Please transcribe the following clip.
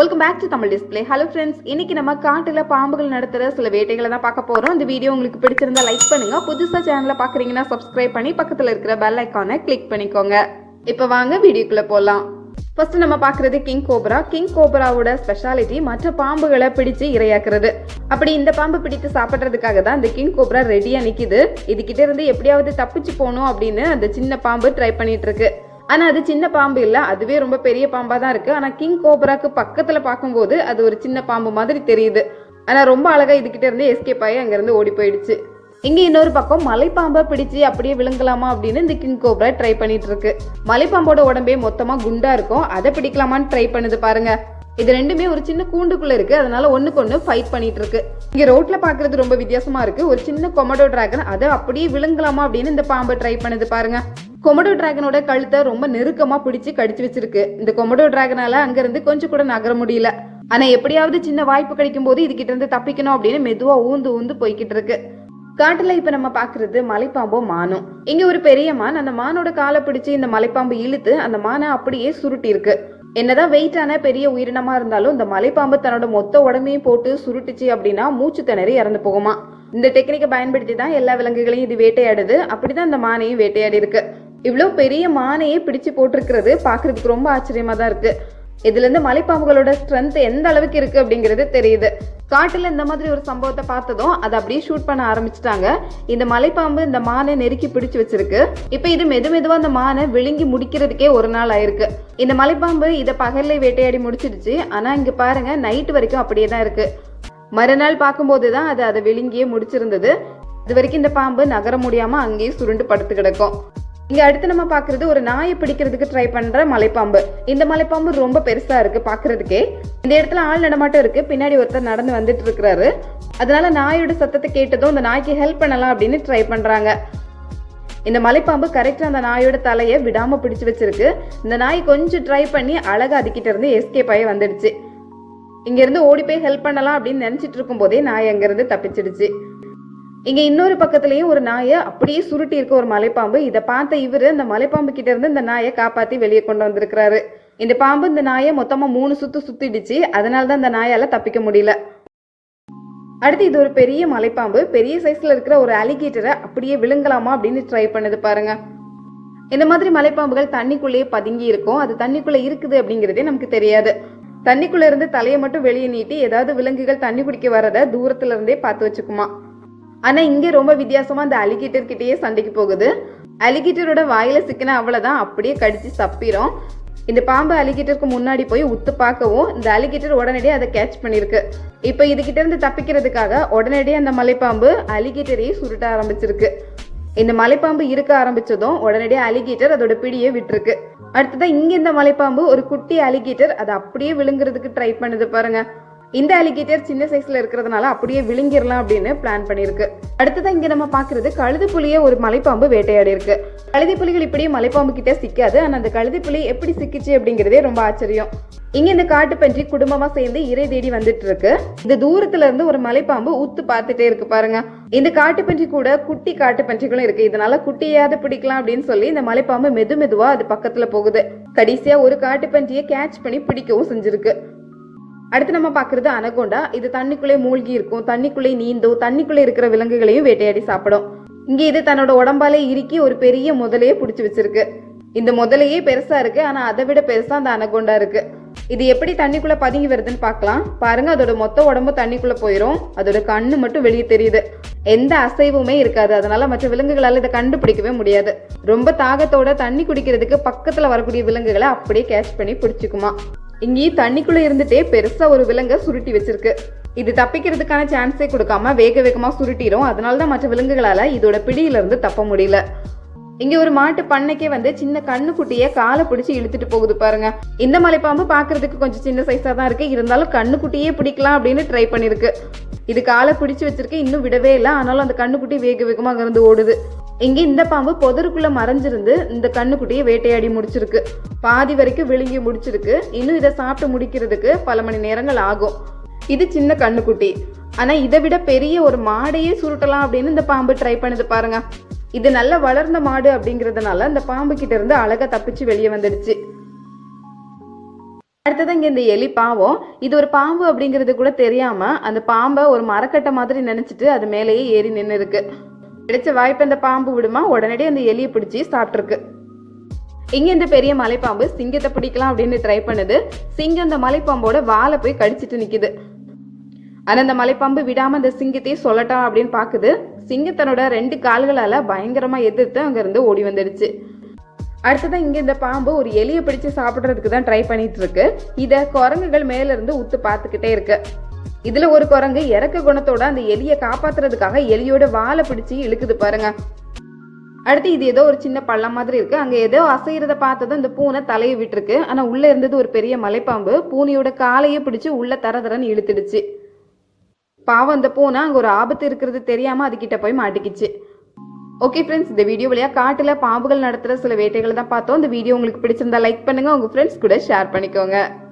Welcome back to Tamil display hello friends இன்னைக்கு நம்ம காட்டுல பாம்புகள் நடத்துற சில வேட்டைகளை தான் பார்க்க போறோம். இந்த வீடியோ உங்களுக்கு பிடிச்சிருந்தா லைக் பண்ணுங்க. புதுசா சேனலை பாக்குறீங்கன்னா சப்ஸ்கிரைப் பண்ணி பக்கத்துல இருக்கிற பெல் ஐக்கானை கிளிக் பண்ணிக்கோங்க. இப்போ வாங்க வீடியோக்குள்ள போலாம். ஃபர்ஸ்ட் நம்ம பார்க்குறது கிங் கோப்ரா கிங் கோப்ராவோட ஸ்பெஷாலிட்டி மற்ற பாம்புகளை பிடிச்சு இரையாக்குறது. அப்படி இந்த பாம்பு பிடித்து சாப்பிட்றதுக்காக தான் இந்த கிங் கோப்ரா ரெடியாக நிற்கிது இதுகிட்ட இருந்து எப்படியாவது தப்பிச்சு போகணும் அப்படின்னு அந்த சின்ன பாம்பு ட்ரை பண்ணிட்டு இருக்கு. ஆனால் அது சின்ன பாம்பு இல்லை. அதுவே ரொம்ப பெரிய பாம்பாக தான் இருக்குது ஆனால் கிங் கோப்ராக்கு பக்கத்தில் பார்க்கும்போது அது ஒரு சின்ன பாம்பு மாதிரி தெரியுது. ஆனால் ரொம்ப அழகாக இதுக்கிட்ட இருந்து எஸ்கேப் ஆகி அங்கேருந்து ஓடி போயிடுச்சு. இங்கே இன்னொரு பக்கம் மலைப்பாம்பை பிடிச்சு அப்படியே விழுங்கலாமா அப்படின்னு இந்த கிங் கோப்ரா ட்ரை பண்ணிட்டு இருக்கு. மலைப்பாம்போட உடம்பே மொத்தமா குண்டா இருக்கும். அதை பிடிக்கலாமான்னு ட்ரை பண்ணுது பாருங்க. இது ரெண்டுமே ஒரு சின்ன கூண்டுக்குள்ள இருக்கு. அதனால ஒண்ணுக்கு ஒண்ணு ஃபைட் பண்ணிட்டு இருக்கு. இங்க ரோட்ல பாக்குறது ரொம்ப வித்தியாசமா இருக்கு. ஒரு சின்ன கொமடோ டிராகன் அதை அப்படியே விழுங்கலாமா அப்படின்னு இந்த பாம்பை ட்ரை பண்ணுது பாருங்க. கொமடோ டிராகனோட கழுத்தை ரொம்ப நெருக்கமா பிடிச்சு கடிச்சு வச்சிருக்கு. இந்த கொமடோ டிராகனால அங்கிருந்து கொஞ்சம் கூட நகர முடியல. ஆனா எப்படியாவது சின்ன வாய்ப்பு கிடைக்கும் போது இதுகிட்ட இருந்து தப்பிக்கணும் அப்படின்னு மெதுவா ஊந்து ஊந்து போய்கிட்டு இருக்கு. காட்டுல இப்ப நம்ம பாக்குறது மலைப்பாம்போ மானும் இங்க ஒரு பெரிய மான் அந்த மானோட காலை பிடிச்சு இந்த மலைப்பாம்பு இழுத்து அந்த மானை அப்படியே சுருட்டி இருக்கு என்னதான் வெயிட்டான பெரிய உயிரினமா இருந்தாலும் இந்த மலைப்பாம்பு தன்னோட மொத்த உடம்பையும் போட்டு சுருட்டுச்சு அப்படின்னா மூச்சு திணறி இறந்து போகுமா. இந்த டெக்னிக்கை பயன்படுத்தி தான் எல்லா விலங்குகளையும் இது வேட்டையாடுது. அப்படிதான் இந்த மானையும் வேட்டையாடி இருக்கு இவ்வளோ பெரிய மானையே பிடிச்சு போட்டிருக்கிறது பார்க்குறதுக்கு ரொம்ப ஆச்சரியமாக தான் இருக்கு. இதுலேருந்து மலைப்பாம்புகளோட ஸ்ட்ரென்த் எந்த அளவுக்கு இருக்கு அப்படிங்கிறது தெரியுது. காட்டில் இந்த மாதிரி ஒரு சம்பவத்தை பார்த்ததும் அதை அப்படியே ஷூட் பண்ண ஆரம்பிச்சிட்டாங்க. இந்த மலைப்பாம்பு இந்த மானை நெருக்கி பிடிச்சு வச்சிருக்கு. இப்போ இது மெது மெதுவாக அந்த மானை விழுங்கி முடிக்கிறதுக்கே ஒரு நாள் ஆயிருக்கு. இந்த மலைப்பாம்பு இதை பகல்ல வேட்டையாடி முடிச்சிடுச்சு. ஆனால் இங்கே பாருங்க நைட்டு வரைக்கும் அப்படியே தான் இருக்கு. மறுநாள் பார்க்கும்போது தான் அது அதை விழுங்கியே முடிச்சிருந்தது. இது வரைக்கும் இந்த பாம்பு நகர முடியாம அங்கேயே சுருண்டு படுத்து கிடக்கும். இங்க அடுத்து நம்ம பாக்குறது ஒரு நாயை பிடிக்கிறதுக்கு ட்ரை பண்ற மலைப்பாம்பு. இந்த மலைப்பாம்பு ரொம்ப பெருசா இருக்கு பாக்குறதுக்கே இந்த இடத்துல ஆள் நடமாட்டம் இருக்கு. பின்னாடி ஒருத்தர் நடந்து வந்துட்டு இருக்கிறாரு. அதனால நாயோட சத்தத்தை கேட்டதும் இந்த நாய்க்கு ஹெல்ப் பண்ணலாம் அப்படின்னு ட்ரை பண்றாங்க. இந்த மலைப்பாம்பு கரெக்டா அந்த நாயோட தலையை விடாம பிடிச்சு வச்சிருக்கு. இந்த நாய் கொஞ்சம் ட்ரை பண்ணி அழகா அதுக்கிட்ட இருந்து எஸ்கேப் ஆகி வந்துடுச்சு. இங்க இருந்து ஓடி போய் ஹெல்ப் பண்ணலாம் அப்படின்னு நினைச்சிட்டு இருக்கும் போதே நாய் அங்க இருந்து தப்பிச்சிடுச்சு. இங்க இன்னொரு பக்கத்துலயும் ஒரு நாயை அப்படியே சுருட்டி இருக்க ஒரு மலைப்பாம்பு. இதை பார்த்த இவரு இந்த மலைப்பாம்பு கிட்ட இருந்து இந்த நாயை காப்பாத்தி வெளியே கொண்டு வந்திருக்கிறாரு. இந்த பாம்பு இந்த நாயை மொத்தமா மூணு சுத்து சுத்திடுச்சு. அதனால தான் இந்த நாயால தப்பிக்க முடியல. அடுத்து இது ஒரு பெரிய மலைப்பாம்பு. பெரிய சைஸ்ல இருக்கிற ஒரு அலிகேட்டரை அப்படியே விழுங்கலாமா அப்படின்னு ட்ரை பண்ணுது பாருங்க. இந்த மாதிரி மலைப்பாம்புகள் தண்ணிக்குள்ளேயே பதுங்கி இருக்கும். அது தண்ணிக்குள்ள இருக்குது அப்படிங்கிறதே நமக்கு தெரியாது. தண்ணிக்குள்ள இருந்து தலையை மட்டும் வெளியே நீட்டி ஏதாவது விலங்குகள் தண்ணி குடிக்க வரத தூரத்துல இருந்தே பார்த்து வச்சுக்குமா. ஆனா இங்க ரொம்ப வித்தியாசமா அந்த அலிகேட்டர் கிட்டேயே சண்டைக்கு போகுது. அலிகேட்டரோட வாயில சிக்கின அவ்வளவுதான் அப்படியே கடிச்சு சப்பிடும் இந்த பாம்பு அலிகேட்டருக்கு முன்னாடி போய் உத்து பார்க்கவும் இந்த அலிகேட்டர் உடனடியே அதை கேட்ச் பண்ணிருக்கு. இப்போ இதுகிட்ட இருந்து தப்பிக்கிறதுக்காக உடனடியே அந்த மலைப்பாம்பு அலிகேட்டரையே சுருட்ட ஆரம்பிச்சிருக்கு. இந்த மலைப்பாம்பு இருக்க ஆரம்பிச்சதும் உடனடியே அலிகேட்டர் அதோட பிடியை விட்டுருக்கு. அடுத்ததான் இங்க இந்த மலைப்பாம்பு ஒரு குட்டி அலிகேட்டர் அதை அப்படியே விழுங்குறதுக்கு ட்ரை பண்ணுது பாருங்க. இந்த அலிகேட்டர் சின்ன சைஸ்ல இருக்கிறதுனால அப்படியே விழுங்கிடலாம் அப்படின்னு பிளான் பண்ணிருக்கு. அடுத்ததான் இங்க நம்ம பாக்குறது கழுது புலிய ஒரு மலைப்பாம்பு வேட்டையாடி இருக்கு கழுதி புலிகள் இப்படியே மலைப்பாம்பு கிட்ட சிக்காது. ஆனா அந்த கழுதி புலி எப்படி சிக்கிச்சு அப்படிங்கிறதே ரொம்ப ஆச்சரியம். இங்க இந்த காட்டுப்பன்றி குடும்பமா சேர்ந்து இறை தேடி வந்துட்டு இருக்கு இந்த தூரத்துல இருந்து ஒரு மலைப்பாம்பு ஊத்து பார்த்துட்டே இருக்கு பாருங்க. இந்த காட்டுப்பன்றி கூட குட்டி காட்டுப்பன்றிகளும் இருக்கு. இதனால குட்டியாவது பிடிக்கலாம் அப்படின்னு சொல்லி இந்த மலைப்பாம்பு மெது மெதுவா அது பக்கத்துல போகுது. கடைசியா ஒரு காட்டுப்பன்றியை கேட்ச் பண்ணி பிடிக்கவும் செஞ்சிருக்கு. அடுத்து நம்ம பார்க்குறது அனகோண்டா. இது தண்ணிக்குள்ளே மூழ்கி இருக்கும். தண்ணிக்குள்ளே நீந்தும் தண்ணிக்குள்ளே இருக்கிற விலங்குகளையும் வேட்டையாடி சாப்பிடும். இங்கே இது தன்னோட உடம்பாலே இறுக்கி ஒரு பெரிய முதலையே பிடிச்சி வச்சிருக்கு. இந்த முதலையே பெருசா இருக்கு. ஆனா அதை விட பெருசா அந்த அனகோண்டா இருக்கு. இது எப்படி தண்ணிக்குள்ள பதுங்கி வருதுன்னு பார்க்கலாம். பாருங்க அதோட மொத்த உடம்பு தண்ணிக்குள்ள போயிடும் அதோட கண்ணு மட்டும் வெளியே தெரியுது. எந்த அசைவுமே இருக்காது. அதனால மற்ற விலங்குகளால இதை கண்டுபிடிக்கவே முடியாது. ரொம்ப தாகத்தோட தண்ணி குடிக்கிறதுக்கு பக்கத்துல வரக்கூடிய விலங்குகளை அப்படியே கேட்ச் பண்ணி பிடிச்சிக்குமா. இங்கேயும் தண்ணிக்குள்ளே இருந்துட்டே பெருசாக ஒரு விலங்கை சுருட்டி வச்சிருக்கு. இது தப்பிக்கிறதுக்கான சான்ஸே கொடுக்காம வேக வேகமாக சுருட்டிடும் அதனால தான் மற்ற விலங்குகளால் இதோட பிடியிலிருந்து தப்ப முடியல. இங்க ஒரு மாட்டு பண்ணைக்கே வந்து சின்ன கண்ணுக்குட்டிய காலை பிடிச்சி இழுத்துட்டு போகுது பாருங்க. இந்த மலைப்பாம்பு பாக்குறதுக்கு கொஞ்சம் சின்ன சைஸா தான் இருக்கு. இருந்தாலும் கண்ணுக்குட்டியே பிடிக்கலாம் அப்படின்னு ட்ரை பண்ணிருக்கு. இது காலை பிடிச்சு வச்சிருக்கு. இன்னும் விடவே இல்லை. ஆனாலும் அந்த கண்ணுக்குட்டி வேக வேகமாக அங்கிருந்து ஓடுது. இங்கே இந்த பாம்பு புதருக்குள்ள மறைஞ்சிருந்து இந்த கண்ணுக்குட்டியை வேட்டையாடி முடிச்சிருக்கு. பாதி வரைக்கும் விழுங்கி முடிச்சிருக்கு. இன்னும் இதை சாப்பிட்டு முடிக்கிறதுக்கு பல மணி நேரங்கள் ஆகும். இது சின்ன கண்ணுக்குட்டி. ஆனா இதை விட பெரிய ஒரு மாடையே சுருட்டலாம் அப்படின்னு இந்த பாம்பு ட்ரை பண்ணுது பாருங்க. இது நல்ல வளர்ந்த மாடு அப்படிங்கிறதுனால அந்த பாம்பு கிட்ட இருந்து அழகா தப்பிச்சு வெளியே வந்துடுச்சு. அடுத்தது இங்க இந்த எலி பாவம். இது ஒரு பாம்பு அப்படிங்கிறது கூட தெரியாம அந்த பாம்பை ஒரு மரக்கட்டை மாதிரி நினைச்சிட்டு அது மேலேயே ஏறி நின்று இருக்கு கிடைச்ச வாய்ப்பு அந்த பாம்பு விடுமா? உடனடி அந்த எலியை பிடிச்சி சாப்பிட்ருக்கு இங்கே இந்த பெரிய மலைப்பாம்பு சிங்கத்தை பிடிக்கலாம் அப்படின்னு ட்ரை பண்ணுது. சிங்கம் அந்த மலைப்பாம்போட வாலை போய் கடிச்சிட்டு நிற்குது ஆனால் அந்த மலைப்பாம்பு விடாமல் அந்த சிங்கத்தையே சொல்லட்டான் அப்படின்னு பார்க்குது சிங்கத்தனோட ரெண்டு கால்களால் பயங்கரமாக எதிர்த்து அங்கேருந்து ஓடி வந்துடுச்சு. அடுத்ததான் இங்கே இந்த பாம்பு ஒரு எலியை பிடிச்சு சாப்பிட்றதுக்கு தான் ட்ரை பண்ணிட்டு இருக்கு. இதை குரங்குகள் மேலேருந்து உத்து பார்த்துக்கிட்டே இருக்கு. இதுல ஒரு குரங்கு இறக்க குணத்தோட அந்த எலியை காப்பாத்துறதுக்காக எலியோட வாலை பிடிச்சு இழுக்குது பாருங்க. அடுத்து இது ஏதோ ஒரு சின்ன பள்ளம் மாதிரி இருக்கு. அங்க ஏதோ அசைறத பார்த்ததும் இந்த பூனை தலையை விட்டுருக்கு. ஆனா உள்ள இருந்தது ஒரு பெரிய மலைப்பாம்பு. பூனையோட காலையே பிடிச்சு உள்ள தர தரன்னு இழுத்துடுச்சு. பாவம் அந்த பூனை அங்க ஒரு ஆபத்து இருக்கிறது தெரியாம அதுகிட்ட போய் மாட்டிக்கிச்சு. ஓகே ஃப்ரெண்ட்ஸ் இந்த வீடியோ வழியா காட்டுல பாம்புகள் நடத்துற சில வேட்டைகளை தான் பார்த்தோம். இந்த வீடியோ உங்களுக்கு பிடிச்சிருந்தா லைக் பண்ணுங்க. உங்க ஃப்ரெண்ட்ஸ் கூட ஷேர் பண்ணிக்கோங்க.